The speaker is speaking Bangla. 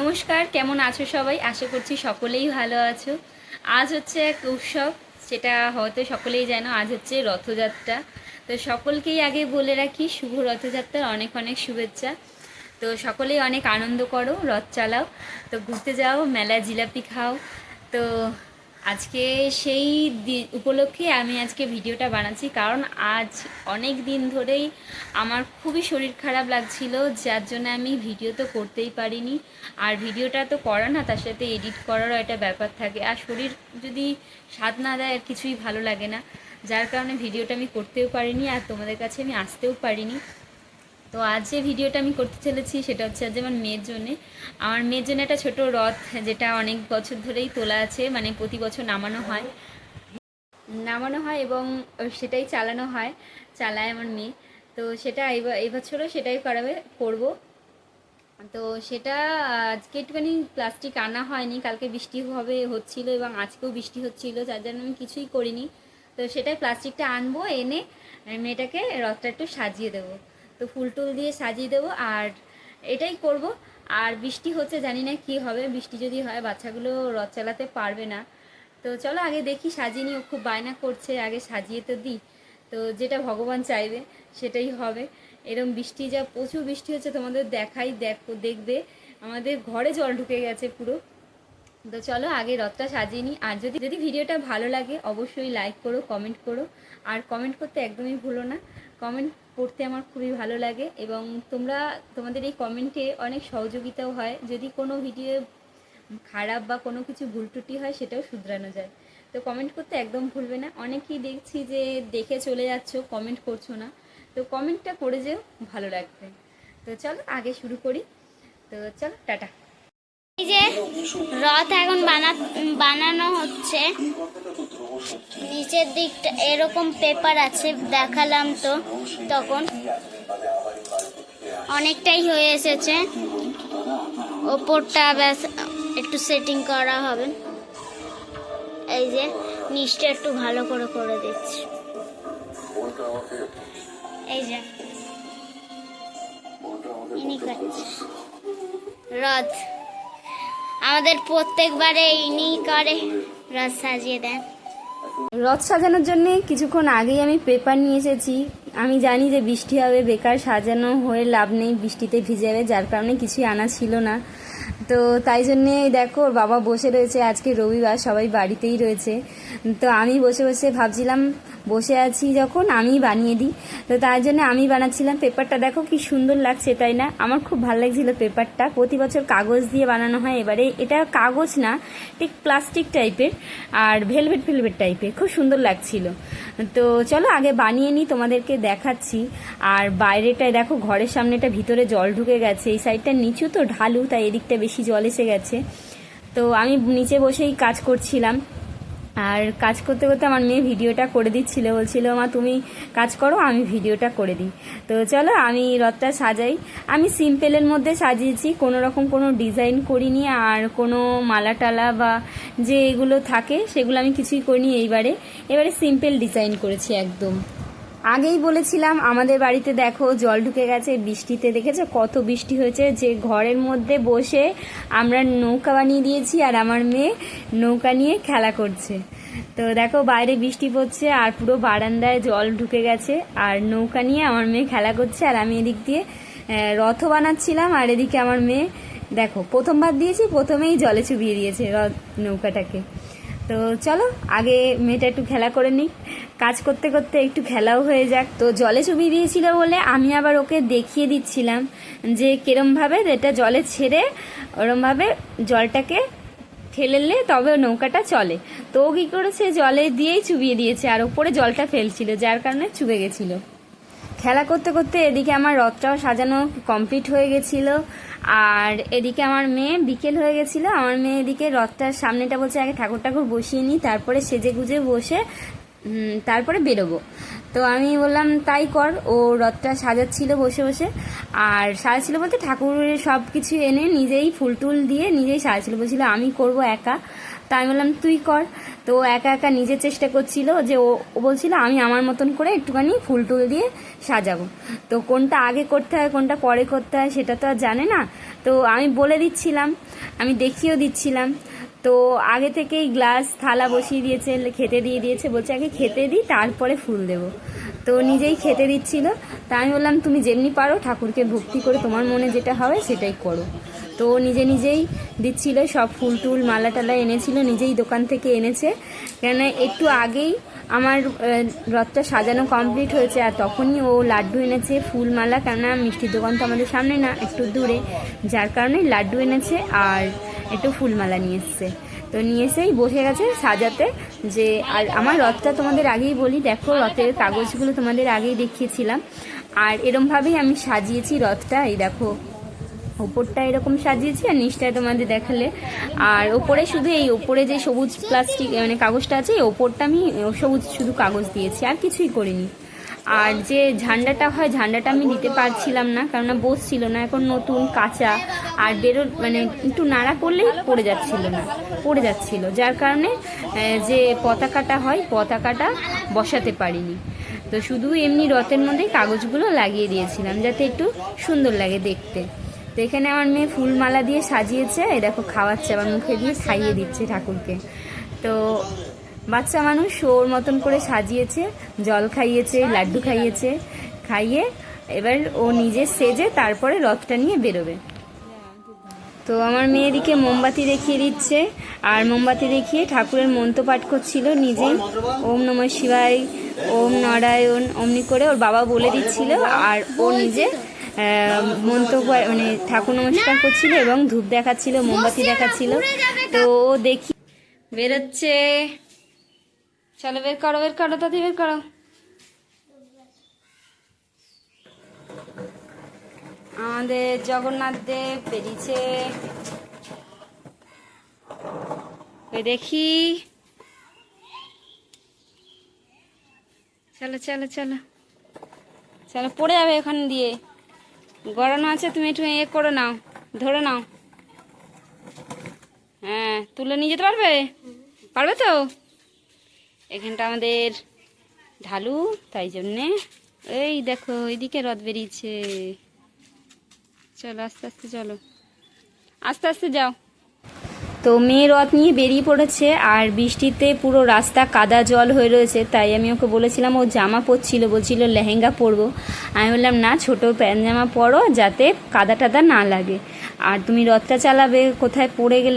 নমস্কার, কেমন আছো সবাই? আশা করছি সকলেই ভালো আছো। আজ হচ্ছে এক উৎসব, সেটা হয়তো সকলেই জানো, আজ হচ্ছে রথযাত্রা। তো সকলকেই আগে বলে রাখি, শুভ রথযাত্রার অনেক অনেক শুভেচ্ছা। তো সকলেই অনেক আনন্দ করো, রথ চালাও। তো ঘুরতে যাও মেলা জিলাপি খাও। তো আজকে সেই উপলক্ষে আমি আজকে ভিডিওটা বানাচ্ছি, কারণ আজ অনেক দিন ধরেই আমার খুবই শরীর খারাপ লাগছিল, যার জন্য আমি ভিডিও তো করতেই পারিনি। আর ভিডিওটা তো করা না, তার সাথে এডিট করারও একটা ব্যাপার থাকে। আর শরীর যদি স্বাদ না দেয়, আর কিছুই ভালো লাগে না। যার কারণে ভিডিওটা আমি করতেও পারিনি, আর তোমাদের কাছে আমি আসতেও পারিনি। তো আজ যে ভিডিওটা আমি করতে চলেছি সেটা হচ্ছে আজ আমার মেয়ের জন্যে। আমার মেয়ের জন্য একটা ছোট রথ যেটা অনেক বছর ধরেই তোলা আছে মানে প্রতি বছর নামানো হয়। নামানো হয় এবং সেটাই চালানো হয়, চালায় আমার মেয়ে। তো সেটা এবছরও সেটাই করাবে, করব। তো সেটা আজকে একটুখানি প্লাস্টিক আনা হয়নি, কালকে বৃষ্টি হবে, হচ্ছিল এবং আজকেও বৃষ্টি হচ্ছিল, যার জন্য আমি কিছুই করিনি। তো সেটাই প্লাস্টিকটা আনব, এনে মেয়েটাকে রথটা একটু সাজিয়ে দেবো। তো ফুল টুল দিয়ে সাজিয়ে দেবো আর এটাই করব। আর বৃষ্টি হচ্ছে, জানি না কি হবে। বৃষ্টি যদি হয়, বাচ্চাগুলো রথ চালাতে পারবে না। তো চলো আগে দেখি, সাজিয়ে নিই। ও খুব বায়না করছে, আগে সাজিয়ে তো দিই। তো যেটা ভগবান চাইবে, সেটাই হবে। এরকম বৃষ্টি যা, প্রচুর বৃষ্টি হচ্ছে, তোমাদের দেখাই, দেখো, দেখবে। আমাদের ঘরে জল ঢুকে গেছে পুরো। তো চলো আগে রথটা সাজিয়ে নিই। আর যদি যদি ভিডিওটা ভালো লাগে, অবশ্যই লাইক করো কমেন্ট করো। আর কমেন্ট করতে একদমই ভুলো না। কমেন্ট পড়তে আমার খুবই ভালো লাগে এবং তোমরা, তোমাদের এই কমেন্টে অনেক সহযোগিতাও হয়। যদি কোনো ভিডিও খারাপ বা কোনো কিছু ভুল ত্রুটি হয়, সেটাও শুধরানো যায়। তো কমেন্ট করতে একদম ভুলবে না। অনেকেই দেখছি যে দেখে চলে যাচ্ছ, কমেন্ট করছ না। তো কমেন্টটা করে যেও, ভালো লাগবে। তো চলো, আগে শুরু করি। তো চলো, টাটা। এই যে রথ এখন বানা বানানো হচ্ছে। নিচের দিকটা এরকম পেপার আছে দেখালাম তো তখন। অনেকটাই হয়ে এসেছে। ওপরটা ব্যাস একটু সেটিং করা হবে। এই যে নিচটা একটু ভালো করে করে দিচ্ছি। এই যে। রথ। আমাদের প্রত্যেকবারে ইনি করে, রথ সাজিয়ে দেন। রথ সাজানোর জন্য কিছুক্ষণ আগেই আমি পেপার নিয়ে এসেছি। আমি জানি যে বৃষ্টি হবে, বেকার সাজানো হয়ে লাভ নেই, বৃষ্টিতে ভিজে যাবে, যার কারণে কিছুই আনা ছিল না। তো তাই জন্যে দেখো, ওর বাবা বসে রয়েছে আজকে রবিবার, সবাই বাড়িতেই রয়েছে। তো আমি বসে বসে ভাবছিলাম বসে আছি যখন আমি বানিয়ে দিই। তো তার জন্য আমি বানাচ্ছিলাম পেপারটা। দেখো কি সুন্দর লাগছে, তাই না? আমার খুব ভালো লাগছিল পেপারটা। প্রতি বছর কাগজ দিয়ে বানানো হয় এবারে। এটা কাগজ না, ঠিক প্লাস্টিক টাইপের আর ভেলভেট ভেলভেট টাইপের। খুব সুন্দর লাগছিল। তো চলো আগে বানিয়ে নিই, তোমাদেরকে দেখাচ্ছি। আর বাইরেটায় দেখো, ঘরের সামনেটা ভিতরে জল ঢুকে গেছে। এই সাইডটা নিচু তো ঢালু, তাই এদিকটা বেশি জল এসে গেছে। তো আমি নিচে বসেই কাজ করছিলাম। আর কাজ করতে করতে আমার মেয়ে ভিডিওটা করে দিচ্ছিল, বলছিল, মা, তুমি কাজ করো, আমি ভিডিওটা করে দিই। তো চলো, আমি রথটা সাজাই। আমি সিম্পলের মধ্যে সাজিয়েছি, কোনো রকম কোনো ডিজাইন করিনি, আর কোনো মালা টালা বা যে এগুলো থাকে, সেগুলো আমি কিছুই করিনি এইবারে। এবারে সিম্পল ডিজাইন করেছি একদম। আগেই বলেছিলাম, আমাদের বাড়িতে দেখো জল ঢুকে গেছে, বৃষ্টিতে দেখেছ কত বৃষ্টি হয়েছে, যে ঘরের মধ্যে বসে আমরা নৌকা বানিয়ে দিয়েছি আর আমার মেয়ে নৌকা নিয়ে খেলা করছে। তো দেখো বাইরে বৃষ্টি পড়ছে আর পুরো বারান্দায় জল ঢুকে গেছে আর নৌকা নিয়ে আমার মেয়ে খেলা করছে আর আমি এদিক দিয়ে রথ বানাচ্ছিলাম আর এদিকে আমার মেয়ে, দেখো প্রথমবার দিয়েছি, প্রথমেই জলে চুবিয়ে দিয়েছে রথ নৌকাটাকে। তো চলো, আগে মেয়েটা একটু খেলা করে নিই। কাজ করতে করতে একটু খেলাও হয়ে যাক। তো জলে চুবিয়ে দিয়েছিল বলে আমি আবার ওকে দেখিয়ে দিচ্ছিলাম যে কিরমভাবে এটা জলে ছেড়ে ওরমভাবে জলটাকে ঠেলেলে তবে নৌকাটা চলে। তো ও কী করেছে? জলে দিয়েই চুবিয়ে দিয়েছে আর ওপরে জলটা ফেলছিল, যার কারণে চুবে গেছিল। খেলা করতে করতে এদিকে আমার রথটাও সাজানো কমপ্লিট হয়ে গেছিল। আর এদিকে আমার মেয়ে বিকেল হয়ে গেছিল। আমার মেয়ে এদিকে রথটার সামনেটা বলছে, আগে ঠাকুর ঠাকুর বসিয়ে নিই তারপরে সেজে গুজে বসে তারপরে বেরোবো। তো আমি বললাম, তাই কর। ও রথটা সাজাচ্ছিল বসে বসে। আর সাজাচ্ছিল বলতে ঠাকুরের সব কিছু এনে নিজেই ফুল টুল দিয়ে নিজেই সাজাচ্ছিল। বলছিল, আমি করব একা। তা আমি বললাম, তুই কর। তো একা একা নিজে চেষ্টা করছিল যে ও বলছিল, আমি আমার মতন করে একটুখানি ফুল টুল দিয়ে সাজাবো। তো কোনটা আগে করতে হয়, কোনটা পরে করতে হয়, সেটা তো আর জানে না। তো আমি বলে দিচ্ছিলাম, আমি দেখিয়েও দিচ্ছিলাম। তো আগে থেকেই গ্লাস, থালা বসিয়ে দিয়েছে, খেতে দিয়ে দিয়েছে, বলছে, আগে খেতে দিই তারপরে ফুল দেবো। তো নিজেই খেতে দিচ্ছিল। তা আমি বললাম, তুমি যেমনি পারো, ঠাকুরকে ভক্তি করে তোমার মনে যেটা হবে, সেটাই করো। তো নিজে নিজেই দিচ্ছিল, সব ফুল টুল, মালা টালা এনেছিল, নিজেই দোকান থেকে এনেছে। কেন একটু আগেই আমার রথটা সাজানো কমপ্লিট হয়েছে, আর তখনই ও লাড্ডু এনেছে, ফুল, মালা, কেননা মিষ্টির দোকান তো আমাদের সামনে না, একটু দূরে। যার কারণে লাড্ডু এনেছে আর একটু ফুলমালা নিয়ে এসছে। তো নিয়ে এসেই বসে গেছে সাজাতে যে, আর আমার রথটা তোমাদের আগেই বলি, দেখো রথের কাগজগুলো তোমাদের আগেই দেখিয়েছিলাম। আর এরমভাবেই আমি সাজিয়েছি রথটা, এই দেখো। ওপরটা এরকম সাজিয়েছি, আর নিচটায় তোমাদের দেখালে। আর ওপরে শুধু এই ওপরে যে সবুজ প্লাস্টিক মানে কাগজটা আছে ওপরটা আমি সবুজ শুধু কাগজ দিয়েছি, আর কিছুই করিনি। আর যে ঝান্ডাটা হয়, ঝান্ডাটা আমি দিতে পারছিলাম না, কেননা বসছিল না, এখন নতুন, কাঁচা, আর বেরো মানে একটু নাড়া করলেই পড়ে যাচ্ছিল না, পড়ে যাচ্ছিল। যার কারণে যে পতাকাটা হয়, পতাকাটা বসাতে পারিনি। তো শুধু এমনি রথের মধ্যে কাগজগুলো লাগিয়ে দিয়েছিলাম, যাতে একটু সুন্দর লাগে দেখতে। তো এখানে আমার মেয়ে ফুলমালা দিয়ে সাজিয়েছে। এই দেখো, খাওয়াচ্ছে আমার মুখে দিয়ে খাইয়ে দিচ্ছে ঠাকুরকে। তো বাচ্চা মানুষ ওর মতন করে সাজিয়েছে, জল খাইয়েছে, লাড্ডু খাইয়েছে, খাইয়ে এবার ও নিজে সেজে তারপরে রথটা নিয়ে বেরোবে। তো আমার মেয়েদিকে মোমবাতি দেখিয়ে দিচ্ছে, আর মোমবাতি দেখিয়ে ঠাকুরের মন্ত্র পাঠ করছিল নিজেই। ওম নম শিবায়, ওম নারায়ণ, অমনি করে ওর বাবা বলে দিচ্ছিল, আর ও নিজে মন্ত্র মানে ঠাকুর নমস্কার করছিল এবং ধূপ দেখাচ্ছিল মোমবাতি দেখাচ্ছিল। তো ও দেখি। বেরোচ্ছে। চলো বের করো বের করো তাতে বের করো। আমাদের জগন্নাথ দেব বেরিয়েছে। দেখি। চলো চলো চলো। চলো পড়ে যাবে এখান দিয়ে। গড়ানো আছে, তুমি একটু এ করে নাও, ধরে নাও। হ্যাঁ তুলে নিয়ে যেতে পারবে? পারবে তো? এখানটা আমাদের ঢালু, তাই জন্যে। এই দেখো এইদিকে রদ বেরিয়েছে। চলো, আস্তে আস্তে চলো। আস্তে আস্তে যাও। তো মেয়ে রথ নিয়ে বেরিয়ে পড়েছে আর বৃষ্টিতে পুরো রাস্তা কাদা জল হয়ে রয়েছে, তাই আমি ওকে বলেছিলাম ও জামা পরছিল, বলছিল লেহেঙ্গা পরবো। আমি বললাম, না, ছোটো প্যান্ট জামা পরো যাতে কাদা টাদা না লাগে। আর তুমি রথটা চালাবে, কোথায় পড়ে গেলে